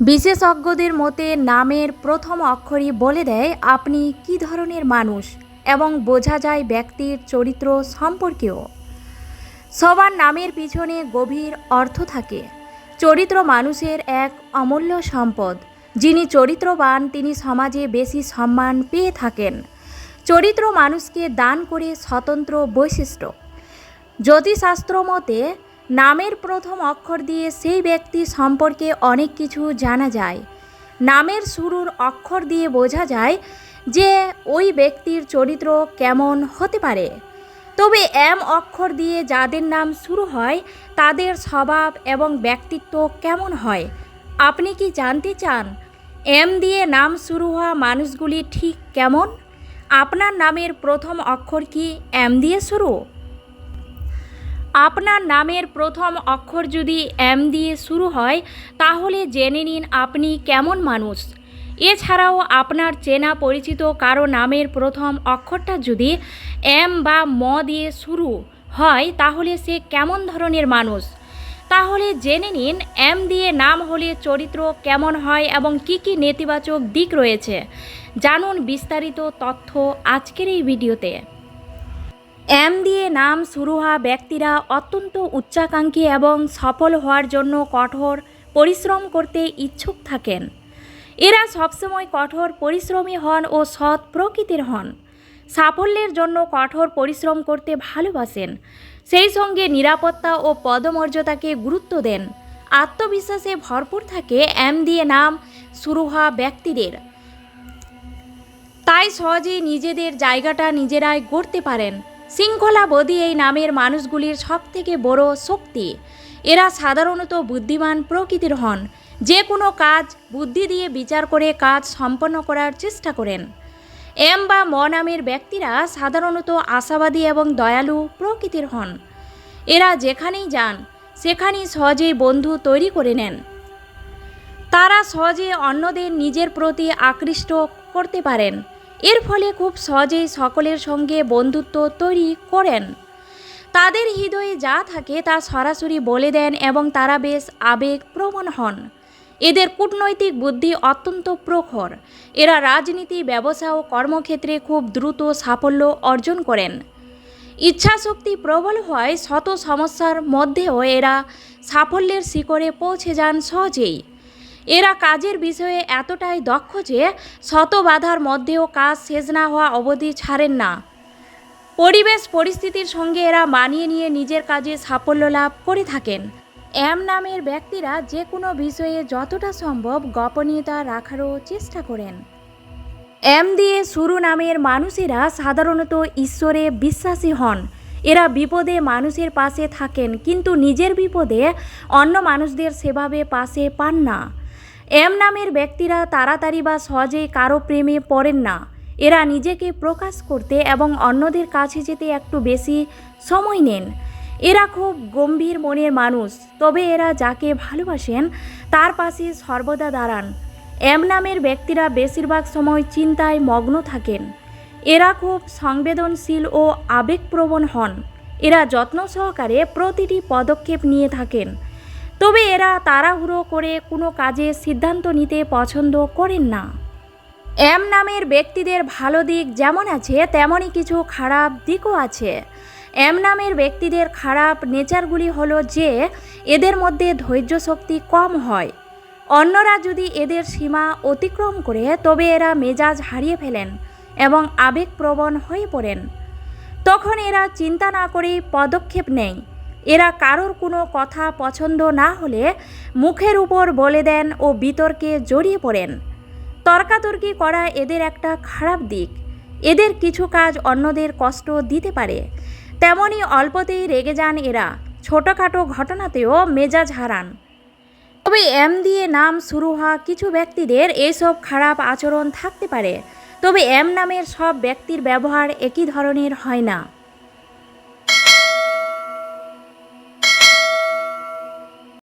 বিশেষজ্ঞদের মতে নামের প্রথম অক্ষরই বলে দেয় আপনি কী ধরনের মানুষ এবং বোঝা যায় ব্যক্তির চরিত্র সম্পর্কেও। সবার নামের পিছনে গভীর অর্থ থাকে। চরিত্র মানুষের এক অমূল্য সম্পদ। যিনি চরিত্রবান, তিনি সমাজে বেশি সম্মান পেয়ে থাকেন। চরিত্র মানুষকে দান করে স্বতন্ত্র বৈশিষ্ট্য। জ্যোতিষশাস্ত্র মতে নামের প্রথম অক্ষর দিয়ে সেই ব্যক্তি সম্পর্কে অনেক কিছু জানা যায়। নামের শুরুর অক্ষর দিয়ে বোঝা যায় যে ওই ব্যক্তির চরিত্র কেমন হতে পারে। তবে এম অক্ষর দিয়ে যাদের নাম শুরু হয়, তাদের স্বভাব এবং ব্যক্তিত্ব কেমন হয়, আপনি কি জানতে চান? এম দিয়ে নাম শুরু হওয়া মানুষগুলি ঠিক কেমন? আপনার নামের প্রথম অক্ষর কি এম দিয়ে শুরু? আপনার নামের প্রথম অক্ষর যদি এম দিয়ে শুরু হয়, তাহলে জেনে নিন আপনি কেমন মানুষ। এছাড়াও আপনার চেনা পরিচিত কারও নামের প্রথম অক্ষরটা যদি এম বা ম দিয়ে শুরু হয়, তাহলে সে কেমন ধরনের মানুষ? তাহলে জেনে নিন এম দিয়ে নাম হলে চরিত্র কেমন হয় এবং কি কি নেতিবাচক দিক রয়েছে। জানুন বিস্তারিত তথ্য আজকের এই ভিডিওতে। এম দিয়ে নাম শুরু হওয়া ব্যক্তিরা অত্যন্ত উচ্চাকাঙ্ক্ষী এবং সফল হওয়ার জন্য কঠোর পরিশ্রম করতে ইচ্ছুক থাকেন। এরা সবসময় কঠোর পরিশ্রমী হন ও সৎ প্রকৃতির হন। সাফল্যের জন্য কঠোর পরিশ্রম করতে ভালোবাসেন। সেই সঙ্গে নিরাপত্তা ও পদমর্যাদাকে গুরুত্ব দেন। আত্মবিশ্বাসে ভরপুর থাকে এম দিয়ে নাম শুরু হওয়া ব্যক্তিদের। তাই সহজেই নিজেদের জায়গাটা নিজেরাই গড়তে পারেন। শৃঙ্খলাবোধী এই নামের মানুষগুলির সবথেকে বড় শক্তি। এরা সাধারণত বুদ্ধিমান প্রকৃতির হন। যে কোনো কাজ, বুদ্ধি দিয়ে বিচার করে কাজ সম্পন্ন করার চেষ্টা করেন। এম বা ম নামের ব্যক্তিরা সাধারণত আশাবাদী এবং দয়ালু প্রকৃতির হন। এরা যেখানেই যান, সেখানেই সহজেই বন্ধু তৈরি করে নেন। তারা সহজে অন্যদের নিজের প্রতি আকৃষ্ট করতে পারেন। এর ফলে খুব সহজেই সকলের সঙ্গে বন্ধুত্ব তৈরি করেন। তাদের হৃদয়ে যা থাকে তা সরাসরি বলে দেন এবং তারা বেশ আবেগ প্রবণ হন। এদের কূটনৈতিক বুদ্ধি অত্যন্ত প্রখর। এরা রাজনীতি, ব্যবসা ও কর্মক্ষেত্রে খুব দ্রুত সাফল্য অর্জন করেন। ইচ্ছাশক্তি প্রবল হওয়ায় শত সমস্যার মধ্যেও এরা সাফল্যের শিখরে পৌঁছে যান সহজেই। এরা কাজের বিষয়ে এতটাই দক্ষ যে শত বাধার মধ্যেও কাজ শেষ না হওয়া অবধি ছাড়েন না। পরিবেশ পরিস্থিতির সঙ্গে এরা মানিয়ে নিয়ে নিজের কাজে সাফল্য লাভ করে থাকেন। এম নামের ব্যক্তিরা যে কোনো বিষয়ে যতটা সম্ভব গোপনীয়তা রাখারও চেষ্টা করেন। এম দিয়ে শুরু নামের মানুষেরা সাধারণত ঈশ্বরে বিশ্বাসী হন। এরা বিপদে মানুষের পাশে থাকেন, কিন্তু নিজের বিপদে অন্য মানুষদের সেভাবে পাশে পান না। এম নামের ব্যক্তিরা তাড়াতাড়ি বা সহজেই কারও প্রেমে পড়েন না। এরা নিজেকে প্রকাশ করতে এবং অন্যদের কাছে যেতে একটু বেশি সময় নেন। এরা খুব গম্ভীর মনের মানুষ, তবে এরা যাকে ভালোবাসেন, তার পাশে সর্বদা দাঁড়ান। এম নামের ব্যক্তিরা বেশিরভাগ সময় চিন্তায় মগ্ন থাকেন। এরা খুব সংবেদনশীল ও আবেগপ্রবণ হন। এরা যত্ন সহকারে প্রতিটি পদক্ষেপ নিয়ে থাকেন। তবে এরা তাড়াহুড়ো করে কোনো কাজে সিদ্ধান্ত নিতে পছন্দ করেন না। এম নামের ব্যক্তিদের ভালো দিক যেমন আছে, তেমনই কিছু খারাপ দিকও আছে। এম নামের ব্যক্তিদের খারাপ নেচারগুলি হলো যে, এদের মধ্যে ধৈর্য শক্তি কম হয়। অন্যরা যদি এদের সীমা অতিক্রম করে, তবে এরা মেজাজ হারিয়ে ফেলেন এবং আবেগপ্রবণ হয়ে পড়েন। তখন এরা চিন্তা না করেই পদক্ষেপ নেয়। এরা কারোর কোনো কথা পছন্দ না হলে মুখের উপর বলে দেন ও বিতর্কে জড়িয়ে পড়েন। তর্কাতর্কি করা এদের একটা খারাপ দিক। এদের কিছু কাজ অন্যদের কষ্ট দিতে পারে। তেমনই অল্পতেই রেগে যান এরা। ছোটোখাটো ঘটনাতেও মেজাজ হারান। তবে এম দিয়ে নাম শুরু হওয়া কিছু ব্যক্তিদের এসব খারাপ আচরণ থাকতে পারে। তবে এম নামের সব ব্যক্তির ব্যবহার একই ধরনের হয় না।